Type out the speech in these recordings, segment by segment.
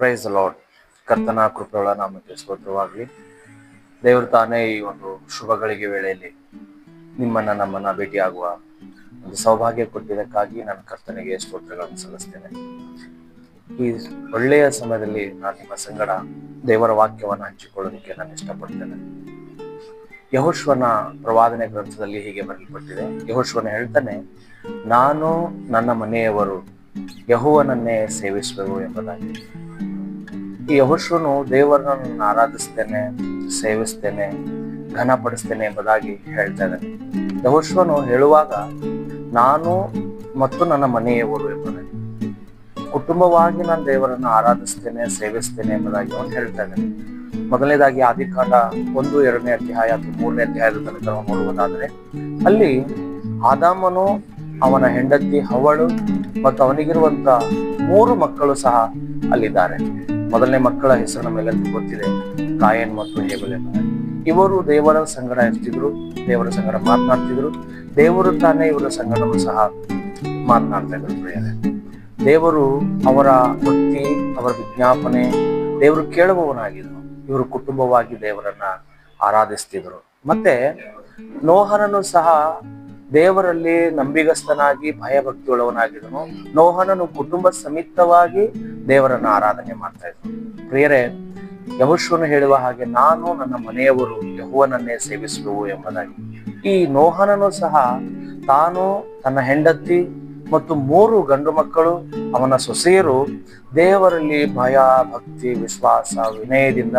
Price lord ಕರ್ತನ ಕೃಪೆಗಳ ನಾಮಕ್ಕೆ ಸ್ತೋತ್ರವಾಗಲಿ. ದೇವರು ತಾನೇ ಈ ಒಂದು ಶುಭಗಳಿಗೆ ವೇಳೆಯಲ್ಲಿ ನಿಮ್ಮನ್ನ ನಮ್ಮನ್ನ ಭೇಟಿಯಾಗುವ ಒಂದು ಸೌಭಾಗ್ಯ ಕೊಟ್ಟಿದ್ದಕ್ಕಾಗಿ ನಾನು ಕರ್ತನಿಗೆ ಸ್ತೋತ್ರಗಳನ್ನು ಸಲ್ಲಿಸ್ತೇನೆ. ಈ ಒಳ್ಳೆಯ ಸಮಯದಲ್ಲಿ ನಾನು ನಿಮ್ಮ ಸಂಗಡ ದೇವರ ವಾಕ್ಯವನ್ನು ಹಂಚಿಕೊಳ್ಳೋದಕ್ಕೆ ನಾನು ಇಷ್ಟಪಡ್ತೇನೆ. ಯಹೋಶ್ವನ ಪ್ರವಾದನೆ ಗ್ರಂಥದಲ್ಲಿ ಹೀಗೆ ಬರಲ್ಪಟ್ಟಿದೆ ಯಹೋಶ್ವನ ಹೇಳ್ತಾನೆ, ನಾನು ನನ್ನ ಮನೆಯವರು ಯಹುವನನ್ನೇ ಸೇವಿಸುವೆವು ಎಂಬುದಾಗಿ. ಈ ದೇವರನ್ನು ಆರಾಧಿಸ್ತೇನೆ, ಸೇವಿಸ್ತೇನೆ, ಘನಪಡಿಸ್ತೇನೆ ಎಂಬುದಾಗಿ ಹೇಳ್ತಾ ಇದ್ದಾನೆ. ಯಹೋಶ್ವನು ಹೇಳುವಾಗ ನಾನು ಮತ್ತು ನನ್ನ ಮನೆಯವರು ಎಂಬುದಾಗಿ, ಕುಟುಂಬವಾಗಿ ನಾನು ದೇವರನ್ನು ಆರಾಧಿಸ್ತೇನೆ, ಸೇವಿಸ್ತೇನೆ ಎಂಬುದಾಗಿ ಅವನು ಹೇಳ್ತಾ ಇದ್ದಾನೆ. ಮೊದಲನೇದಾಗಿ ಆದಿಕಾಂಡ ಒಂದು, ಎರಡನೇ ಅಧ್ಯಾಯ ಅಥವಾ ಮೂರನೇ ಅಧ್ಯಾಯದ ತನಕ ನಾವು ನೋಡುವುದಾದರೆ, ಅಲ್ಲಿ ಆದಾಮನು ಅವನ ಹೆಂಡತಿ, ಅವಳು ಮತ್ತು ಅವನಿಗಿರುವಂತ ಮೂರು ಮಕ್ಕಳು ಸಹ ಅಲ್ಲಿದ್ದಾರೆ. ಮೊದಲನೇ ಮಕ್ಕಳ ಹೆಸರಿನ ಮೇಲೆ ಗೊತ್ತಿದೆ. ಕಾಯನ್ ಮತ್ತು ಹೇಬಲ್ ಇವರು ದೇವರ ಸಂಗಡ ಇರ್ತಿದ್ರು, ದೇವರ ಸಂಗಡ ಮಾತನಾಡ್ತಿದ್ರು. ದೇವರು ತಾನೇ ಇವರ ಸಂಗಡವೂ ಸಹ ಮಾತನಾಡ್ತಾ ಇದ್ರು ಪ್ರಿಯರೇ. ದೇವರು ಅವರ ಭಕ್ತಿ, ಅವರ ವಿಜ್ಞಾಪನೆ, ದೇವರು ಕೇಳುವವನಾಗಿದ್ರು. ಇವರು ಕುಟುಂಬವಾಗಿ ದೇವರನ್ನ ಆರಾಧಿಸ್ತಿದ್ರು. ಮತ್ತೆ ನೋಹನನು ಸಹ ದೇವರಲ್ಲಿ ನಂಬಿಗಸ್ತನಾಗಿ ಭಯಭಕ್ತಿಯುಳ್ಳವನಾಗಿದ್ದನು ನೋಹನನು ಕುಟುಂಬ ಸಮಿತವಾಗಿ ದೇವರನ್ನು ಆರಾಧನೆ ಮಾಡ್ತಾ ಇದ್ರು ಪ್ರಿಯರೇ, ಯಹುಶ್ವನು ಹೇಳುವ ಹಾಗೆ ನಾನು ನನ್ನ ಮನೆಯವರು ಯಹುವನನ್ನೇ ಸೇವಿಸುವು ಎಂಬುದಾಗಿ. ಈ ನೋಹನನು ಸಹ ತಾನು ತನ್ನ ಹೆಂಡತಿ ಮತ್ತು ಮೂರು ಗಂಡು ಮಕ್ಕಳು, ಅವನ ಸೊಸೆಯರು ದೇವರಲ್ಲಿ ಭಯ, ಭಕ್ತಿ, ವಿಶ್ವಾಸ, ವಿನಯದಿಂದ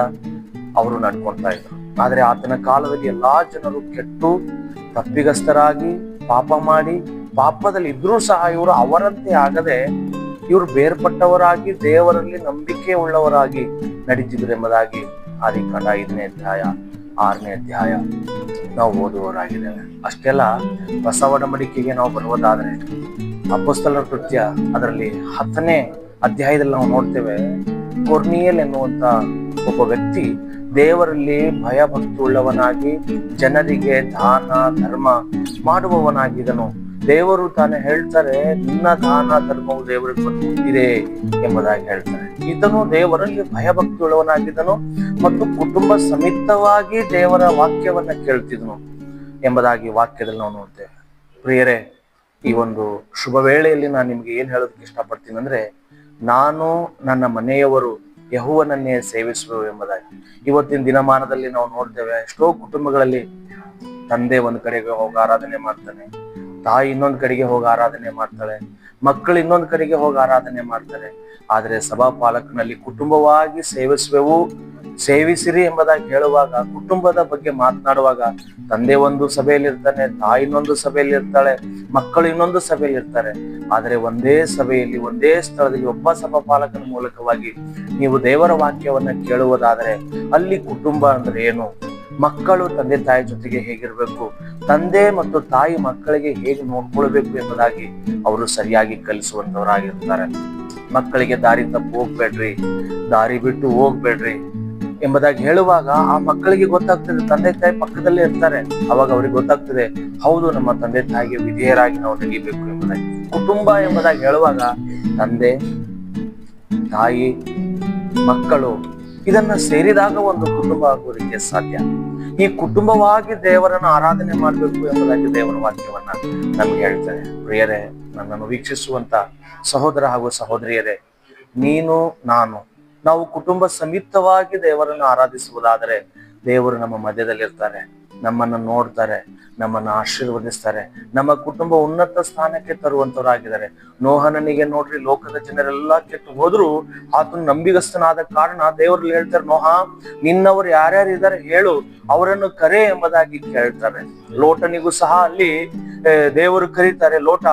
ಅವರು ನಡ್ಕೊಳ್ತಾ ಇದ್ರು. ಆದರೆ ಆತನ ಕಾಲದಲ್ಲಿ ಎಲ್ಲಾ ಜನರು ಕೆಟ್ಟು ತಪ್ಪಿಗಸ್ತರಾಗಿ ಪಾಪ ಮಾಡಿ ಪಾಪದಲ್ಲಿ ಇದ್ರೂ ಸಹ ಇವರು ಅವರಂತೆ ಆಗದೆ ಇವರು ಬೇರ್ಪಟ್ಟವರಾಗಿ, ದೇವರಲ್ಲಿ ನಂಬಿಕೆ ಉಳ್ಳವರಾಗಿ ನಡೀತಿದ್ರು ಎಂಬುದಾಗಿ ಆದಿಕಾಂಡ ಐದನೇ ಅಧ್ಯಾಯ, ಆರನೇ ಅಧ್ಯಾಯ ನಾವು ಓದುವವರಾಗಿದ್ದೇವೆ. ಅಷ್ಟೆಲ್ಲ ಹೊಸ ಒಡಂಬಡಿಕೆಗೆ ನಾವು ಬರುವುದಾದರೆ ಅಪಸ್ತಲರ ಕೃತ್ಯ ಅದರಲ್ಲಿ ಹತ್ತನೇ ಅಧ್ಯಾಯದಲ್ಲಿ ನಾವು ನೋಡ್ತೇವೆ. ಕೊರ್ನಿಯಲ್ ಎನ್ನುವಂತ ಒಬ್ಬ ವ್ಯಕ್ತಿ ದೇವರಲ್ಲಿ ಭಯ ಭಕ್ತಿ ಉಳ್ಳವನಾಗಿ ಜನರಿಗೆ ದಾನ, ಧರ್ಮ ಮಾಡುವವನಾಗಿದನು. ದೇವರು ತಾನೇ ಹೇಳ್ತಾರೆ, ನಿನ್ನ ದಾನ, ಧರ್ಮವು ದೇವರಿಗೆ ಬಂದಿದೆ ಎಂಬುದಾಗಿ ಹೇಳ್ತಾರೆ. ಈತನು ದೇವರಲ್ಲಿ ಭಯ ಭಕ್ತಿ ಉಳ್ಳವನಾಗಿದ್ದನು ಮತ್ತು ಕುಟುಂಬ ಸಮೇತವಾಗಿ ದೇವರ ವಾಕ್ಯವನ್ನ ಕೇಳ್ತಿದ್ನು ಎಂಬುದಾಗಿ ವಾಕ್ಯದಲ್ಲಿ ನಾವು ನೋಡ್ತೇವೆ. ಪ್ರಿಯರೇ, ಈ ಒಂದು ಶುಭ ವೇಳೆಯಲ್ಲಿ ನಾನು ನಿಮ್ಗೆ ಏನ್ ಹೇಳೋದಕ್ಕೆ ಇಷ್ಟಪಡ್ತೀನಿ ಅಂದ್ರೆ, ನಾನು ನನ್ನ ಮನೆಯವರು ಯಹುವನನ್ನೇ ಸೇವಿಸುವೆವು ಎಂಬುದಾಗಿ. ಇವತ್ತಿನ ದಿನಮಾನದಲ್ಲಿ ನಾವು ನೋಡ್ತೇವೆ ಎಷ್ಟೋ ಕುಟುಂಬಗಳಲ್ಲಿ ತಂದೆ ಒಂದು ಕಡೆಗೆ ಹೋಗಿ ಆರಾಧನೆ ಮಾಡ್ತಾನೆ, ತಾಯಿ ಇನ್ನೊಂದು ಕಡೆಗೆ ಹೋಗಿ ಆರಾಧನೆ ಮಾಡ್ತಾಳೆ, ಮಕ್ಕಳು ಇನ್ನೊಂದು ಕಡೆಗೆ ಹೋಗಿ ಆರಾಧನೆ ಮಾಡ್ತಾರೆ. ಆದರೆ ಸಭಾ ಪಾಲಕನಲ್ಲಿ ಕುಟುಂಬವಾಗಿ ಸೇವಿಸುವೆವು ಸೇವಿಸಿರಿ ಎಂಬುದಾಗಿ ಹೇಳುವಾಗ, ಕುಟುಂಬದ ಬಗ್ಗೆ ಮಾತನಾಡುವಾಗ ತಂದೆ ಒಂದು ಸಭೆಯಲ್ಲಿ ಇರ್ತಾನೆ ತಾಯಿ ಇನ್ನೊಂದು ಸಭೆಯಲ್ಲಿ ಇರ್ತಾಳೆ ಮಕ್ಕಳು ಇನ್ನೊಂದು ಸಭೆಯಲ್ಲಿ ಇರ್ತಾರೆ ಆದರೆ ಒಂದೇ ಸಭೆಯಲ್ಲಿ, ಒಂದೇ ಸ್ಥಳದಲ್ಲಿ ಒಬ್ಬ ಸಭಾ ಪಾಲಕನ ಮೂಲಕವಾಗಿ ನೀವು ದೇವರ ವಾಕ್ಯವನ್ನ ಕೇಳುವುದಾದರೆ ಅಲ್ಲಿ ಕುಟುಂಬ ಅಂದ್ರೆ ಏನು? ಮಕ್ಕಳು ತಂದೆ ತಾಯಿ ಜೊತೆಗೆ ಹೇಗಿರ್ಬೇಕು? ತಂದೆ ಮತ್ತು ತಾಯಿ ಮಕ್ಕಳಿಗೆ ಹೇಗೆ ನೋಡ್ಕೊಳ್ಬೇಕು ಎಂಬುದಾಗಿ ಅವರು ಸರಿಯಾಗಿ ಕಲಿಸುವಂತವರಾಗಿರ್ತಾರೆ. ಮಕ್ಕಳಿಗೆ ದಾರಿ ತಪ್ಪು ಹೋಗ್ಬೇಡ್ರಿ. ದಾರಿ ಬಿಟ್ಟು ಹೋಗ್ಬೇಡ್ರಿ. ಎಂಬುದಾಗಿ ಹೇಳುವಾಗ ಆ ಮಕ್ಕಳಿಗೆ ಗೊತ್ತಾಗ್ತದೆ. ತಂದೆ ತಾಯಿ ಪಕ್ಕದಲ್ಲೇ ಇರ್ತಾರೆ. ಅವಾಗ ಅವ್ರಿಗೆ ಗೊತ್ತಾಗ್ತದೆ, ಹೌದು, ನಮ್ಮ ತಂದೆ ತಾಯಿಗೆ ವಿಧೇಯರಾಗಿ ನಾವು ನಡೀಬೇಕು ಎಂಬುದಾಗಿ. ಕುಟುಂಬ ಎಂಬುದಾಗಿ ಹೇಳುವಾಗ ತಂದೆ, ತಾಯಿ, ಮಕ್ಕಳು, ಇದನ್ನ ಸೇರಿದಾಗ ಒಂದು ಕುಟುಂಬ ಆಗುವುದಕ್ಕೆ ಸಾಧ್ಯ. ಈ ಕುಟುಂಬವಾಗಿ ದೇವರನ್ನ ಆರಾಧನೆ ಮಾಡಬೇಕು ಎಂಬುದಾಗಿ ದೇವರ ವಾಕ್ಯವನ್ನ ನಮ್ಗೆ ಹೇಳ್ತಾರೆ. ಪ್ರಿಯರೇ, ನನ್ನನ್ನು ವೀಕ್ಷಿಸುವಂತ ಸಹೋದರ ಹಾಗೂ ಸಹೋದರಿಯರೇ, ನೀನು, ನಾನು ನಾವು ಕುಟುಂಬ ಸಮಿತವಾಗಿ ದೇವರನ್ನು ಆರಾಧಿಸುವುದಾದರೆ ದೇವರು ನಮ್ಮ ಮಧ್ಯದಲ್ಲಿರ್ತಾರೆ, ನಮ್ಮನ್ನ ನೋಡ್ತಾರೆ, ನಮ್ಮನ್ನ ಆಶೀರ್ವದಿಸ್ತಾರೆ, ನಮ್ಮ ಕುಟುಂಬ ಉನ್ನತ ಸ್ಥಾನಕ್ಕೆ ತರುವಂತವರಾಗಿದ್ದಾರೆ. ನೋಹನನಿಗೆ ನೋಡ್ರಿ, ಲೋಕದ ಜನರೆಲ್ಲ ಕೆಟ್ಟು ಹೋದ್ರು ಆತನು ನಂಬಿಗಸ್ತನಾದ ಕಾರಣ ದೇವರಲ್ಲಿ ಹೇಳ್ತಾರೆ, ನೋಹ, ನಿನ್ನವರು ಯಾರ್ಯಾರು ಇದ್ದಾರೆ ಹೇಳು, ಅವರನ್ನು ಕರೆ ಎಂಬುದಾಗಿ ಕೇಳ್ತಾರೆ. ಲೋಟನಿಗೂ ಸಹ ಅಲ್ಲಿ ದೇವರು ಕರೀತಾರೆ, ಲೋಟ,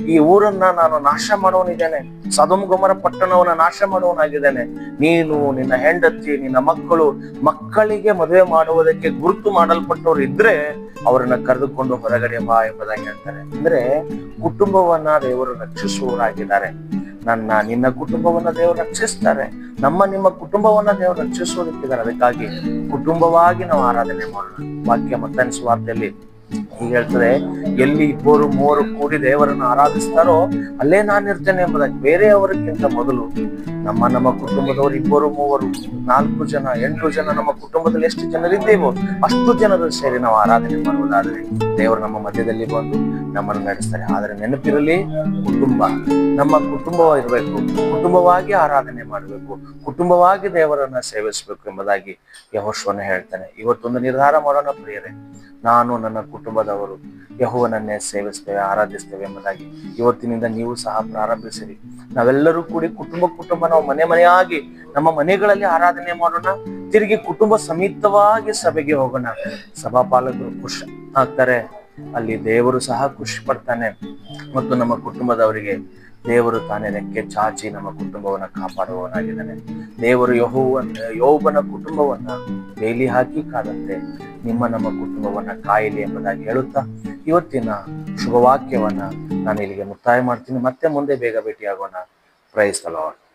ಈ ಊರನ್ನ ನಾನು ನಾಶ ಮಾಡೋನಿದ್ದೇನೆ ಸದಮ್ ಗೊಮರ ಪಟ್ಟಣವನ್ನ ನಾಶ ಮಾಡೋನಾಗಿದ್ದೇನೆ ನೀನು ನಿನ್ನ ಹೆಂಡತಿ, ನಿನ್ನ ಮಕ್ಕಳು ಮಕ್ಕಳಿಗೆ ಮದುವೆ ಮಾಡುವುದಕ್ಕೆ ಗುರುತು ಮಾಡಲ್ಪಟ್ಟವರು ಇದ್ರೆ ಅವರನ್ನ ಕರೆದುಕೊಂಡು ಹೊರಗಡೆ ಬಾ ಎಂಬುದಾಗಿ ಹೇಳ್ತಾರೆ. ಅಂದ್ರೆ ಕುಟುಂಬವನ್ನ ದೇವರು ರಕ್ಷಿಸುವವರಾಗಿದ್ದಾರೆ. ನನ್ನ, ನಿನ್ನ ಕುಟುಂಬವನ್ನ ದೇವರು ರಕ್ಷಿಸ್ತಾರೆ. ನಮ್ಮ, ನಿಮ್ಮ ಕುಟುಂಬವನ್ನ ದೇವರು ರಕ್ಷಿಸುವುದಕ್ಕಿದ್ದಾರೆ ಅದಕ್ಕಾಗಿ ಕುಟುಂಬವಾಗಿ ನಾವು ಆರಾಧನೆ ಮಾಡೋಣ. ವಾಕ್ಯ ಮತ್ತನ ಸ್ವಾರ್ಥದಲ್ಲಿ ಹೇಳ್ತದೆ ಎಲ್ಲಿ ಇಬ್ಬರು ಮೂವರು ಕೂಡಿ ದೇವರನ್ನು ಆರಾಧಿಸ್ತಾರೋ ಅಲ್ಲೇ ನಾನಿರ್ತೇನೆ ಎಂಬುದಾಗಿ ಬೇರೆಯವರಿಗಿಂತ ಮೊದಲು ನಮ್ಮ ನಮ್ಮ ಕುಟುಂಬದವರು ಇಬ್ಬರು ಮೂವರು, ನಾಲ್ಕು ಜನ, ಎಂಟು ಜನ ನಮ್ಮ ಕುಟುಂಬದಲ್ಲಿ ಎಷ್ಟು ಜನರಿದ್ದೇವೋ ಅಷ್ಟು ಜನರು ಸೇರಿ ನಾವು ಆರಾಧನೆ ಮಾಡುವುದಾದರೆ ದೇವರು ನಮ್ಮ ಮಧ್ಯದಲ್ಲಿ ಬಂದು ನಮ್ಮನ್ನು ನಡೆಸ್ತಾರೆ. ಆದರೆ ನೆನಪಿರಲಿ, ಕುಟುಂಬ, ನಮ್ಮ ಕುಟುಂಬ ಇರಬೇಕು ಕುಟುಂಬವಾಗಿ ಆರಾಧನೆ ಮಾಡಬೇಕು, ಕುಟುಂಬವಾಗಿ ದೇವರನ್ನ ಸೇವಿಸಬೇಕು ಎಂಬುದಾಗಿ ಯಹೋಶ್ವನ ಹೇಳ್ತಾನೆ. ಇವತ್ತೊಂದು ನಿರ್ಧಾರ ಮಾಡೋಣ ಪ್ರಿಯರೇ. ನಾನು ನನ್ನ ಕುಟುಂಬದವರು ಯಹುವನನ್ನೇ ಸೇವಿಸ್ತೇವೆ, ಆರಾಧಿಸ್ತೇವೆ ಎಂಬುದಾಗಿ ಇವತ್ತಿನಿಂದ ನೀವು ಸಹ ಪ್ರಾರಂಭಿಸಿರಿ. ನಾವೆಲ್ಲರೂ ಕೂಡಿ ಕುಟುಂಬ ಕುಟುಂಬ ನಾವು ಮನೆ ಮನೆಯಾಗಿ ನಮ್ಮ ಮನೆಗಳಲ್ಲಿ ಆರಾಧನೆ ಮಾಡೋಣ. ತಿರುಗಿ ಕುಟುಂಬ ಸಮೇತವಾಗಿ ಸಭೆಗೆ ಹೋಗೋಣ. ಸಭಾಪಾಲಕರು ಖುಷಿ ಆಗ್ತಾರೆ. ಅಲ್ಲಿ ದೇವರು ಸಹ ಖುಷಿ ಪಡ್ತಾನೆ. ಮತ್ತು ನಮ್ಮ ಕುಟುಂಬದವರಿಗೆ ದೇವರು ತಾನೇ ರೆಕ್ಕೆ ಚಾಚಿ ನಮ್ಮ ಕುಟುಂಬವನ್ನ ಕಾಪಾಡುವವನಾಗಿದ್ದಾನೆ. ದೇವರು ಯಹೋವನ್ನ ಯೋಬನ ಕುಟುಂಬವನ್ನ ಬೇಲಿ ಹಾಕಿ ಕಾದಂತೆ ನಿಮ್ಮ ನಮ್ಮ ಕುಟುಂಬವನ್ನ ಕಾಯಿಲೆ ಎಂಬುದಾಗಿ ಹೇಳುತ್ತಾ, ಇವತ್ತಿನ ಶುಭವಾಕ್ಯವನ್ನ ನಾನು ಇಲ್ಲಿಗೆ ಮುಕ್ತಾಯ ಮಾಡ್ತೀನಿ. ಮತ್ತೆ ಮುಂದೆ ಬೇಗ ಭೇಟಿಯಾಗೋಣ. Price lord